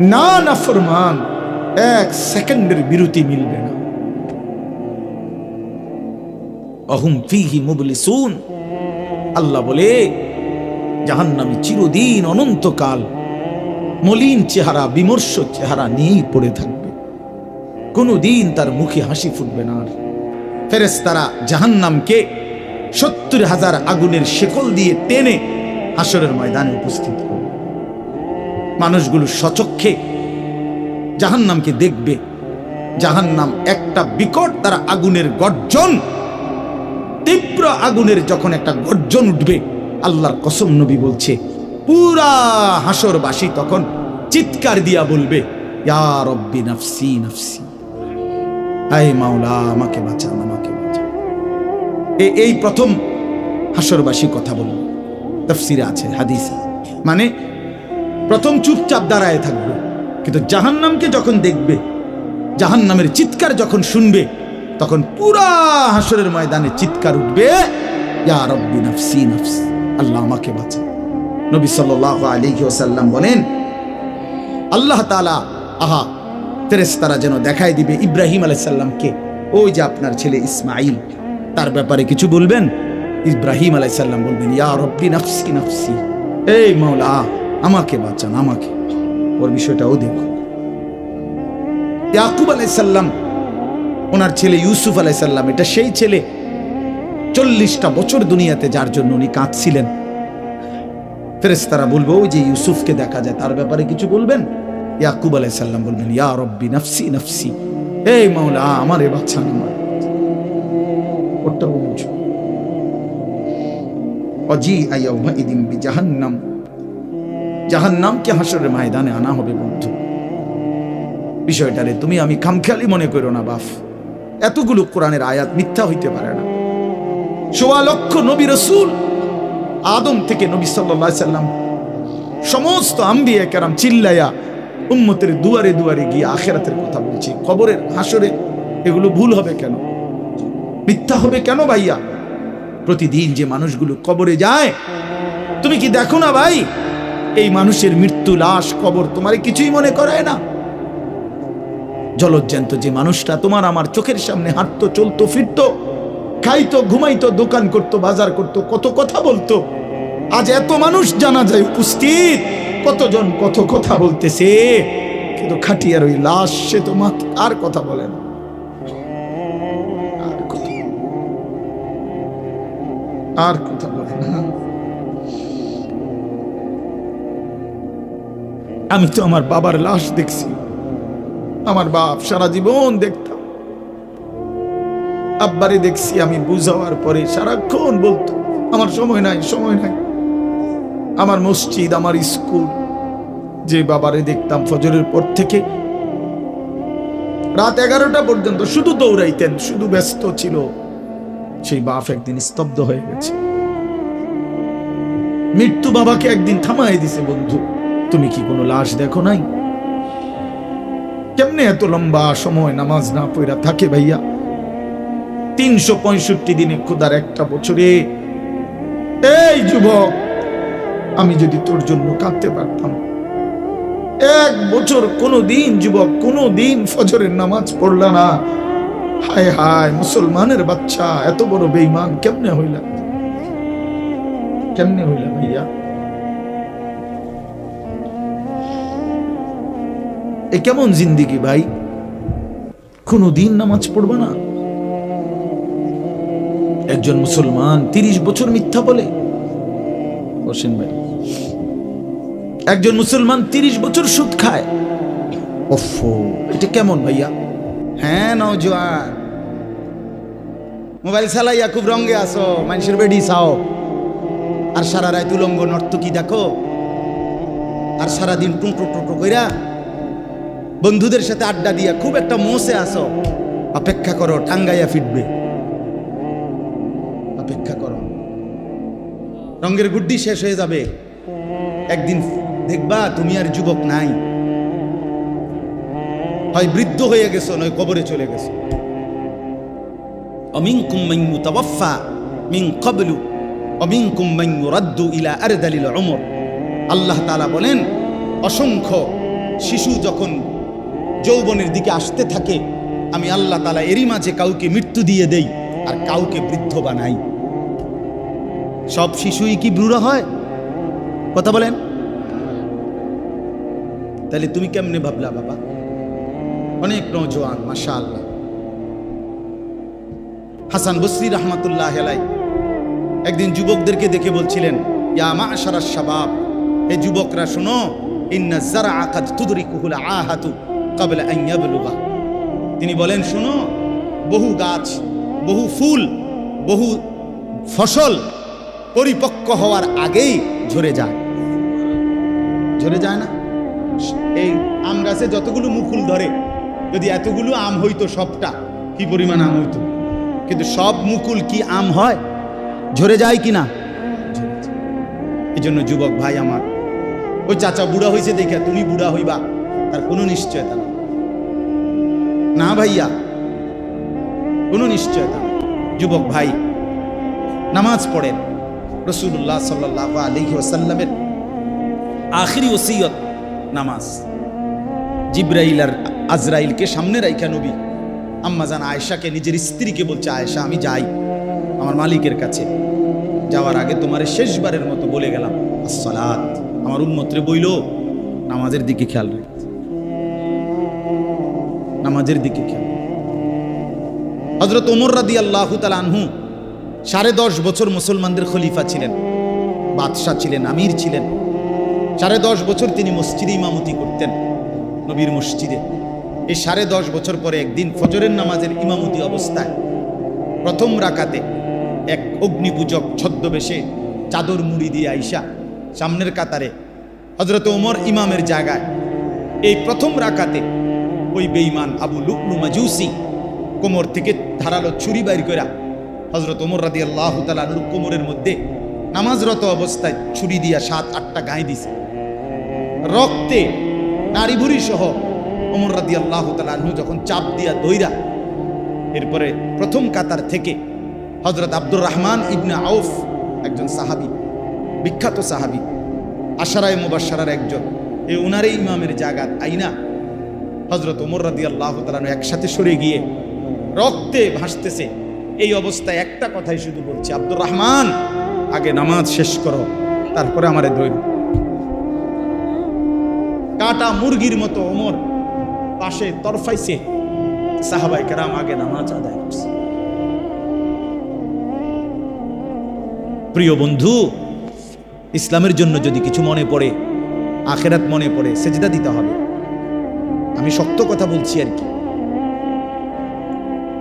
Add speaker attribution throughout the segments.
Speaker 1: না না ফরমান, এক সেকেন্ডের বিরতি মিলবে না। অহুম ফিহি মুবলিসুন। আল্লাহ বলে, জাহান্নামী চিরদিন অনন্তকাল মলিন চেহারা, বিমর্ষ চেহারা নিয়েই পড়ে থাকবে। কোনোদিন তার মুখে হাসি ফুটবে না। আর ফেরেস্তারা জাহান্নামকে সত্তর হাজার আগুনের শেকল দিয়ে টেনে হাসরের ময়দানে উপস্থিত করবে। মানুষগুলো সচক্ষে জাহান্নামকে দেখবে। জাহান্নাম একটা বিকট তারা আগুনের গর্জন। তীব্র আগুনের যখন একটা গর্জন উঠবে, আল্লাহর কসম নবী বলছে, পুরা হাসরবাসী তখন চিৎকার দিয়া বলবে, ইয়া রব্বি নাফসি নাফসি। মাওলা, আমাকে বাঁচান আমাকে এই প্রথম হাসরবাসী কথা বলবে তফসিরে আছে, হাদিসে। মানে প্রথম চুপচাপ দাঁড়ায় থাকবে। কিন্তু জাহান্নামকে যখন দেখবে, জাহান্নামের চিৎকার যখন শুনবে, তখন পুরা হাসরের ময়দানে চিৎকার উঠবে আল্লাহ আমাকে বাঁচা। নবী সাল্লাল্লাহু আলাইহি ওয়াসাল্লাম বলেন, আল্লাহ তাআলা, আহা, ফেরেশতারা যেন দেখাই দিবে ইব্রাহিম আলাইহিস সালামকে ওই যে আপনার ছেলে ইসমাইল তার ব্যাপারে কিছু বলবেন? ইব্রাহিম আলাইহিস সালাম বলবেন, ইয়া রব্বি নাফসি নাফসি, এই মাওলা আমাকে বাঁচান, আমাকে। ওর বিষয়টাও দেখো ইয়াকুব আলাইসাল্লাম ওনার ছেলে ইউসুফ আলাইসাল্লাম এটা সেই ছেলে চল্লিশটা বছর দুনিয়াতে যার জন্য উনি কাঁদছিলেন। ফেরেস্তারা বলব, ওই যে ইউসুফকে দেখা যায়, তার ব্যাপারে কিছু বলবেন? ইয়াকুব আলাইসাল্লাম বলবেন, ইয়া রব্বি নফসি নফসি। এই মাওলা, আমার এ বাচ্চা আমার ওটাও বুঝো। অজি আইয়াউমা ইদিন বি জাহান্নাম জাহান্নামকে হাসরের ময়দানে আনা হবে বন্ধু। বিষয়টারে তুমি আমি খামখেয়ালি মনে করো না, বাফ। এতগুলো কোরআনের আয়াত মিথ্যা হইতে পারে না। সোয়া লক্ষ নবী রসুল আদম থেকে নবী সাল্লাহ সাল্লাম সমস্ত আম্বিয়া কেরাম চিল্লাইয়া উম্মতের দুয়ারে দুয়ারে গিয়ে আখেরাতের কথা বলছি। খবরের হাসরে এগুলো ভুল হবে কেন? মিথ্যা হবে কেন ভাইয়া? প্রতিদিন যে মানুষগুলো কবরে যায়, তুমি কি দেখো না ভাই? এই মানুষের মৃত্যু লাশ কবর তোমার কিছুই মনে করায় না। জলজ্জান্ত যে মানুষটা তোমার আমার চোখের সামনে হাঁটতো, চলতো, ফিরতো, খাইতো, ঘুমাইতো, দোকান করতো, বাজার করতো, কত কথা বলতো। আজ এত মানুষ জানা যায় উপস্থিত, কতজন কত কথা বলতেছে, কিন্তু খাটিয়ার ওই লাশ সে তো আর কথা বলে না। আর কথা আমি তো আমার বাবার লাশ দেখছি। আমার বাপ সারা জীবন দেখতাম। আব্বারে দেখছি আমি বুঝাওয়ার পরে সারাক্ষণ বলতো, আমার সময় নাই সময় নাই। আমার মসজিদ, আমার স্কুল, যে বাবারে দেখতাম ফজরের পর থেকে, রাত এগারোটা পর্যন্ত শুধু দৌড়াইতেন, শুধু ব্যস্ত ছিল। সেই বাপ একদিন স্তব্ধ হয়ে গেছে। মৃত্যু বাবাকে একদিন থামাই দিছে বন্ধু। তুমি কি কোনো লাশ দেখো নাই? কেমনে এত লম্বা সময় নামাজ না পড়া থাকে ভাইয়া? তিনশো পঁয়ষট্টি দিনে খোদার একটা বছরে। এই যুবক, আমি যদি তোর জন্য কাঁদতে পারতাম। এক বছর কোনো দিন যুবক কোনো দিন ফজরের নামাজ পড়লা না। হায় হায়, মুসলমানের বাচ্চা, এত বড় বেইমান কেমনে হইলা? কেমনে হইলা ভাইয়া? এ কেমন জিন্দিগি ভাই? কোনো দিন নামাজ পড়বে না? একজন মুসলমান তিরিশ বছর মিথ্যা বলে? বসেন ভাই। একজন মুসলমান তিরিশ বছর সুদ খায়? ওফো এটা কেমন ভাইয়া? হ্যাঁ নওজোয়ান। মোবাইল চালাইয়া খুব রঙে আসো মানুষের বেডি চাও। আর সারা রায় তুলঙ্গ নর্তকী দেখো। আর সারাদিন টুঁটো টুঁটো কইরা বন্ধুদের সাথে আড্ডা দিয়া খুব একটা মোসে আসো অপেক্ষা করো, টাঙ্গাইয়া ফিটবে অপেক্ষা করো। রঙের গুড্ডি শেষ হয়ে যাবে। একদিন দেখবা তুমি আর যুবক নাই। হয় বৃদ্ধ হয়ে গেছো, নয় কবরে চলে গেছো। অমিনকুম মান ইউতাওয়াফা মিং কবলু অমিনকুম মান ইউরাদ্দু ইলা আরদালিল উমর। আল্লাহ তালা বলেন, অসংখ্য শিশু যখন যৌবনের দিকে আসতে থাকে, আমি আল্লাহ তাআলা এরই মাঝে কাউকে মৃত্যু দিয়ে দেই আর কাউকে বৃদ্ধ বানাই। সব শিশুই কি ব্রুড়া হয়? কথা বলেন। তাহলে তুমি কেমনে ভাবলা বাবা? অনেক নজওয়ান মাশা আল্লাহ হাসান বসরি রহমাতুল্লাহ আলাই একদিন যুবকদেরকে দেখে বলছিলেন, ইয়া মাশারা শাবাব এই যুবকরা শোনো, ইন্না যারা কাদ তুদরিকুহুল আহাতু। ক্বাবলা আন ইয়াবলুগা। তিনি বলেন, শোনো, বহু গাছ, বহু ফুল, বহু ফসল পরিপক্ক হওয়ার আগেই ঝরে যায়। ঝরে যায় না? এই আম গাছে যতগুলো মুকুল ধরে, যদি এতগুলো আম হইতো সবটা, কি পরিমাণ আম হইতো? কিন্তু সব মুকুল কি আম হয়? ঝরে যায় কি না এই জন্য যুবক ভাই আমার, ওই চাচা বুড়া হয়েছে দেখে তুমি বুড়া হইবা তার কোনো নিশ্চয়তা না না ভাইয়া, কোনো নিশ্চয়তা যুবক ভাই, নামাজ পড়েন। রসুল্লাহ সাল্লাহ আলহি ওসাল্লামের আখিরি ওসিয়ত নামাজ। জিব্রাইল আর আজরাইলকে সামনে রাইখা নবী। আম্মা জান আয়েশাকে, নিজের স্ত্রীকে বলছে, আয়েশা, আমি যাই। আমার মালিকের কাছে যাওয়ার আগে তোমার শেষবারের মতো বলে গেলাম, আসসালাত। আমার উন্মত্রে বইল, নামাজের দিকে খেয়াল রাখতে নামাজের দিকে খেয়াল হজরত ওমর রাদি আল্লাহ আনহু সাড়ে দশ বছর মুসলমানদের খলিফা ছিলেন, বাদশাহ ছিলেন, আমির ছিলেন। সাড়ে দশ বছর তিনি মসজিদে ইমামতি করতেন নবীর মসজিদে। এই সাড়ে দশ বছর পরে একদিন ফজরের নামাজের ইমামতি অবস্থায় প্রথম রাকাতে এক অগ্নিপূজক ছদ্মবেশে চাদর মুড়ি দিয়ে আইসা সামনের কাতারে হজরত ওমর ইমামের জায়গায় এই প্রথম রাকাতে ওই বেঈমান আবু লুকলু মাজুসি কোমর থেকে ধারালো ছুরি বাইর করা হজরত ওমর রাদি আল্লাহ তালুর কোমরের মধ্যে নামাজরত অবস্থায় ছুরি দিয়া সাত, আটটা গায়ে দিছে। রক্তে নারী ভুরি সহ ওমর রাদি আল্লাহ তালু যখন চাপ দিয়া দইরা এরপরে প্রথম কাতার থেকে হজরত আব্দুর রহমান ইবনে আউফ একজন সাহাবি, বিখ্যাত সাহাবি, আশারায় মুবাসারার একজন এই উনারে ইমামের জাগাত আইনা হজরত ওমর রাদি আল্লাহ তালানু একসাথে সরে গিয়ে রক্তে ভাসতেছে। এই অবস্থায় একটা কথাই শুধু বলছে, আব্দুর রহমান, আগে নামাজ শেষ করো, তারপরে আমারে দৈর কাটা মুরগির মতো ওমর পাশে তরফাইছে সাহাবাই কেরাম আগে নামাজ আদায় করছে। প্রিয় বন্ধু, ইসলামের জন্য যদি কিছু মনে পড়ে, আখেরাত মনে পড়ে, সেজদা দিতে হবে। আমি শক্ত কথা বলছি আর কি।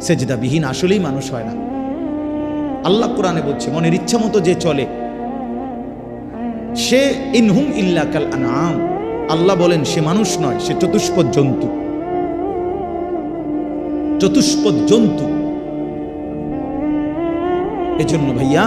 Speaker 1: সেজদাবিহীন আসলেই মানুষ হয় না। আল্লাহ কোরআনে বলছে, মনের ইচ্ছা মতো যে চলে, সে ইনহুম ইল্লা কাল আনাম আল্লাহ বলেন, সে মানুষ নয়, সে চতুষ্পদ জন্তু। চতুষ্পদ জন্তু। এজন্য ভাইয়া,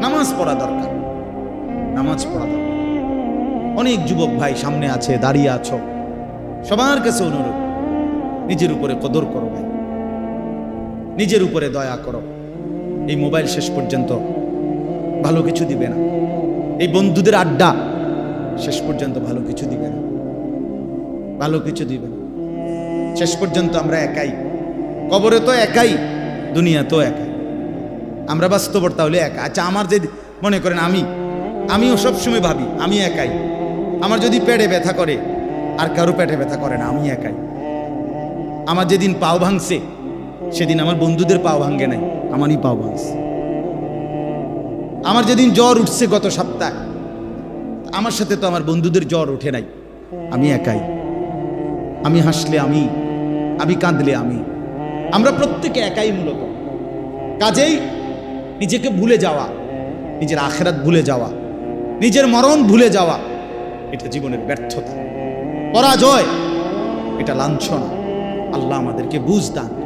Speaker 1: নামাজ পড়া দরকার। নামাজ পড়া দরকার। অনেক যুবক ভাই সামনে আছে, দাঁড়িয়ে আছো। সবার কাছে অনুরোধ, নিজের উপরে কদর করো ভাই। নিজের উপরে দয়া করো। এই মোবাইল শেষ পর্যন্ত ভালো কিছু দিবে না। এই বন্ধুদের আড্ডা শেষ পর্যন্ত ভালো কিছু দিবে না। ভালো কিছু দিবে না। শেষ পর্যন্ত আমরা একাই। কবরে তো একাই, দুনিয়া তো একাই। আমরা বাস্তবতা হলে একা। আচ্ছা আমার যে মনে করেন আমি, আমিও সবসময় ভাবি, আমি একাই। আমার যদি পেটে ব্যথা করে আর কারও পেটে ব্যথা করে না, আমি একাই। আমার যেদিন পাও ভাঙছে, সেদিন আমার বন্ধুদের পাও ভাঙ্গে নাই, আমারই পাও ভাঙছে। আমার যেদিন জ্বর উঠছে গত সপ্তাহ, আমার সাথে তো আমার বন্ধুদের জ্বর ওঠে নাই, আমি একাই। আমি হাসলে আমি আমি কাঁদলে আমি। আমরা প্রত্যেকে একাই মূলত। কাজেই নিজেকে ভুলে যাওয়া, নিজের আখেরাত ভুলে যাওয়া, নিজের মরণ ভুলে যাওয়া, এটা জীবনের ব্যর্থতা। পরাজয় এটা লাঞ্ছনা। আল্লাহ আমাদেরকে বুঝ দান।